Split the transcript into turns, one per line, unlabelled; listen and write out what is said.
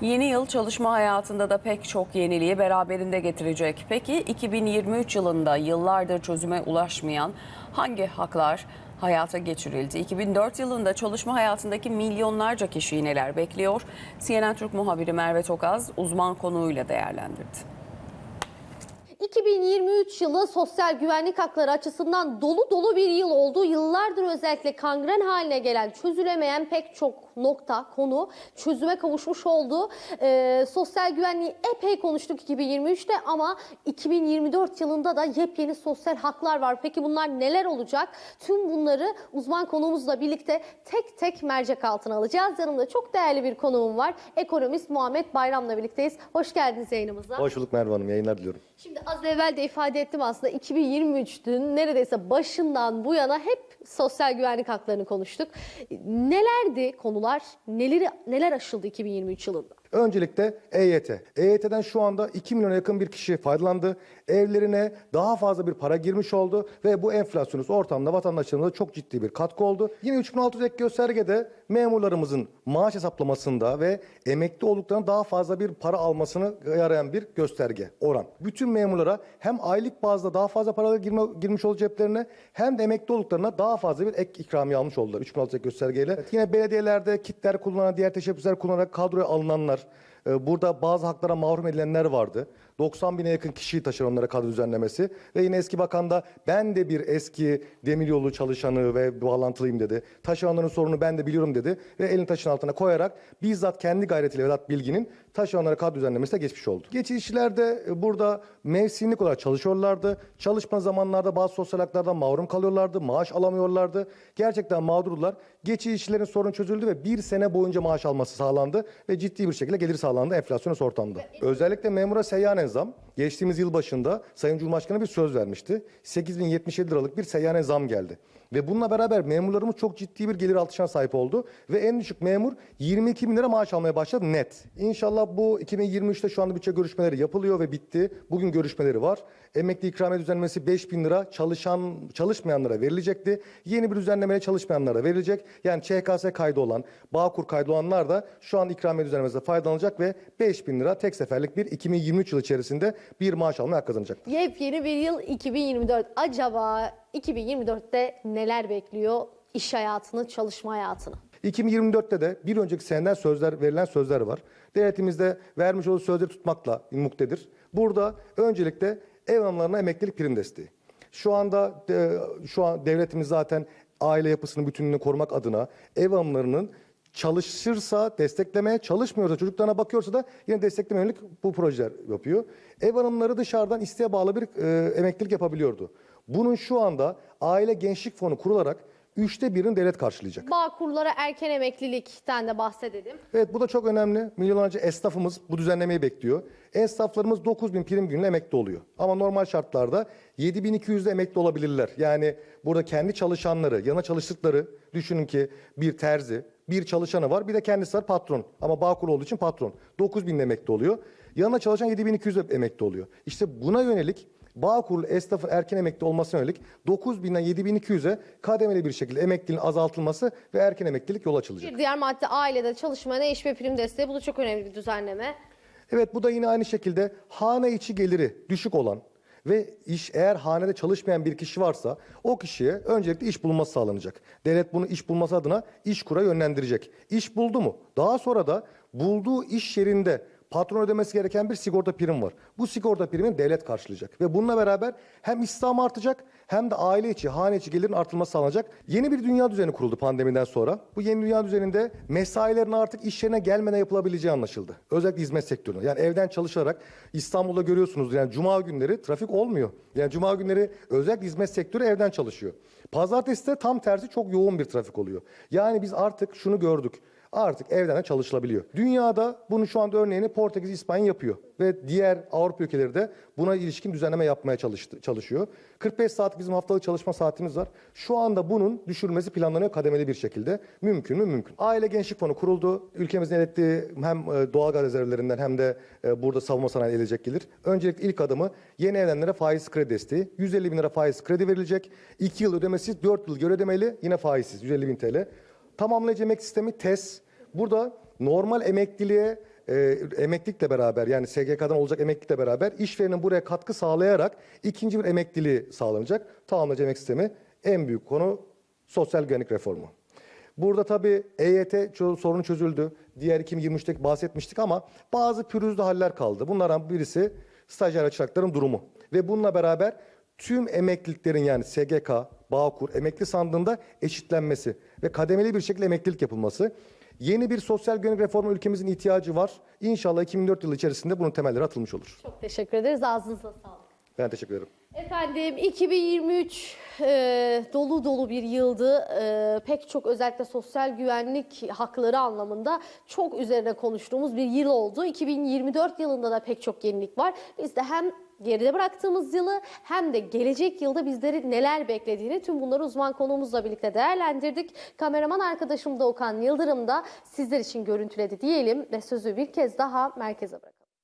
Yeni yıl çalışma hayatında da pek çok yeniliği beraberinde getirecek. Peki 2023 yılında yıllardır çözüme ulaşmayan hangi haklar hayata geçirildi? 2004 yılında çalışma hayatındaki milyonlarca kişiyi neler bekliyor? CNN Türk muhabiri Merve Tokaz uzman konuğuyla değerlendirdi.
2023 yılı sosyal güvenlik hakları açısından dolu dolu bir yıl oldu. Yıllardır özellikle kangren haline gelen, çözülemeyen pek çok nokta, konu çözüme kavuşmuş oldu. Ee, sosyal güvenliği epey konuştuk 2023'te ama 2024 yılında da yepyeni sosyal haklar var. Peki bunlar neler olacak? Tüm bunları uzman konuğumuzla birlikte tek tek mercek altına alacağız. Yanımda çok değerli bir konuğum var. Ekonomist Muhammed Bayram'la birlikteyiz. Hoş geldiniz yayınımıza.
Hoş bulduk Merve Hanım. Yayınlar diliyorum.
Şimdi az evvel de ifade ettim aslında 2023'tün neredeyse başından bu yana hep sosyal güvenlik haklarını konuştuk. Nelerdi konular? Neleri neler aşıldı 2023 yılında?
Öncelikle EYT. EYT'den şu anda 2 milyona yakın bir kişi faydalandı. Evlerine daha fazla bir para girmiş oldu ve bu enflasyonist ortamda vatandaşlarımıza çok ciddi bir katkı oldu. Yine 3600 ek göstergede memurlarımızın maaş hesaplamasında ve emekli olduklarında daha fazla bir para almasını yarayan bir gösterge, oran. Bütün memurlara hem aylık bazda daha fazla para girme, girmiş oldu ceplerine hem de emekli olduklarına daha fazla bir ek ikramiye almış oldular 3600 ek göstergeyle. Yine belediyelerde kitler kullanan, diğer teşebbüsler kullanarak kadroya alınanlar, ee, Burada bazı haklara mahrum edilenler vardı. 90 bine yakın kişiyi taşır onlara kadro düzenlemesi. Ve yine eski bakan da ben de bir eski demiryolu çalışanı ve bağlantılıyım dedi. Taşeronların sorunu ben de biliyorum dedi. Ve elini taşın altına koyarak bizzat kendi gayretiyle Vedat Bilgin'in taşeronlara kadro düzenlemesine geçmiş oldu. Geçici işlerde e, burada mevsimlik olarak çalışıyorlardı. Çalışma zamanlarda bazı sosyal haklardan mahrum kalıyorlardı. Maaş alamıyorlardı. Gerçekten mağdurlar. Geçici işçilerin sorunu çözüldü ve bir sene boyunca maaş alması sağlandı ve ciddi bir şekilde gelir sağlandı enflasyonist ortamda. Özellikle memura seyyanen zam geçtiğimiz yıl başında Sayın Cumhurbaşkanı bir söz vermişti. 8077 liralık bir seyyanen zam geldi. Ve bununla beraber memurlarımız çok ciddi bir gelir artışına sahip oldu. Ve en düşük memur 22 bin lira maaş almaya başladı net. İnşallah bu 2023'te şu anda bütçe görüşmeleri yapılıyor ve bitti. Bugün görüşmeleri var. Emekli ikramiye düzenlemesi 5 bin lira çalışan çalışmayanlara verilecekti. Yeni bir düzenlemeyle çalışmayanlara verilecek. Yani ÇKS kaydı olan, Bağkur kaydı olanlar da şu an ikramiye düzenlemesinden faydalanacak ve 5 bin lira tek seferlik bir 2023 yılı içerisinde bir maaş almaya hak kazanacak.
Yepyeni bir yıl 2024. Acaba 2024'te neler bekliyor iş hayatını, çalışma hayatını?
2024'te de bir önceki seneden sözler verilen sözler var. Devletimizde vermiş olduğu sözleri tutmakla muktedir. Burada öncelikle ev hanımlarına emeklilik prim desteği. Şu anda e, şu an devletimiz zaten aile yapısının bütünlüğünü korumak adına ev hanımlarının çalışırsa desteklemeye, çalışmıyorsa çocuklarına bakıyorsa da yine destekleme yönelik bu projeler yapıyor. Ev hanımları dışarıdan isteğe bağlı bir e, emeklilik yapabiliyordu. Bunun şu anda aile gençlik fonu kurularak üçte birini devlet karşılayacak.
Bağkurlara erken emeklilikten de bahsedelim.
Evet bu da çok önemli. Milyonlarca esnafımız bu düzenlemeyi bekliyor. Esnaflarımız 9 bin prim gününe emekli oluyor. Ama normal şartlarda 7200'de emekli olabilirler. Yani burada kendi çalışanları, yana çalıştıkları düşünün ki bir terzi, bir çalışanı var bir de kendisi var patron. Ama Bağkur olduğu için patron. 9 bin emekli oluyor. Yanına çalışan 7200'de emekli oluyor. İşte buna yönelik Bağkurlu esnafın erken emekli olmasına yönelik 9000'den 7200'e kademeli bir şekilde emekliliğin azaltılması ve erken emeklilik yol açılacak.
Bir diğer madde ailede çalışmayana eş ve prim desteği. Bu da çok önemli bir düzenleme.
Evet bu da yine aynı şekilde hane içi geliri düşük olan ve iş eğer hanede çalışmayan bir kişi varsa o kişiye öncelikle iş bulunması sağlanacak. Devlet bunu iş bulması adına iş kura yönlendirecek. İş buldu mu? Daha sonra da bulduğu iş yerinde patron ödemesi gereken bir sigorta prim var. Bu sigorta primini devlet karşılayacak. Ve bununla beraber hem istihdam artacak hem de aile içi, hane içi gelirin artırılması sağlanacak. Yeni bir dünya düzeni kuruldu pandemiden sonra. Bu yeni dünya düzeninde mesailerin artık iş yerine gelmeden yapılabileceği anlaşıldı. Özellikle hizmet sektöründe. Yani evden çalışarak İstanbul'da görüyorsunuz yani cuma günleri trafik olmuyor. Yani cuma günleri özellikle hizmet sektörü evden çalışıyor. Pazartesi de tam tersi çok yoğun bir trafik oluyor. Yani biz artık şunu gördük artık evden de çalışılabiliyor. Dünyada bunu şu anda örneğini Portekiz, İspanya yapıyor ve diğer Avrupa ülkeleri de buna ilişkin düzenleme yapmaya çalıştı, çalışıyor. 45 saat bizim haftalık çalışma saatimiz var. Şu anda bunun düşürülmesi planlanıyor kademeli bir şekilde. Mümkün mü? Mümkün. Aile Gençlik Fonu kuruldu. Ülkemizin elde ettiği hem e, doğalgaz rezervlerinden hem de e, burada savunma sanayi gelecek gelir. Öncelikle ilk adımı yeni evlenenlere faiz kredi desteği. 150 bin lira faiz kredi verilecek. 2 yıl ödemesiz, 4 yıl geri ödemeli yine faizsiz 150 bin TL. Tamamlayıcı emek sistemi TES. Burada normal emekliliğe e, emeklilikle beraber yani SGK'dan olacak emeklilikle beraber işverenin buraya katkı sağlayarak ikinci bir emekliliği sağlanacak. Tamamlayıcı emek sistemi en büyük konu sosyal güvenlik reformu. Burada tabii EYT sorunu çözüldü. Diğer 2023'te bahsetmiştik ama bazı pürüzlü haller kaldı. Bunlardan birisi stajyer çırakların durumu. Ve bununla beraber tüm emekliliklerin yani SGK, Bağkur, emekli sandığında eşitlenmesi ve kademeli bir şekilde emeklilik yapılması. Yeni bir sosyal güvenlik reformu ülkemizin ihtiyacı var. İnşallah 2004 yılı içerisinde bunun temelleri atılmış olur.
Çok teşekkür ederiz. Ağzınıza sağlık.
Ben teşekkür ederim.
Efendim 2023 e, dolu dolu bir yıldı. E, pek çok özellikle sosyal güvenlik hakları anlamında çok üzerine konuştuğumuz bir yıl oldu. 2024 yılında da pek çok yenilik var. Biz de hem geride bıraktığımız yılı hem de gelecek yılda bizleri neler beklediğini tüm bunları uzman konuğumuzla birlikte değerlendirdik. Kameraman arkadaşım da Okan Yıldırım da sizler için görüntüledi diyelim ve sözü bir kez daha merkeze bırakalım.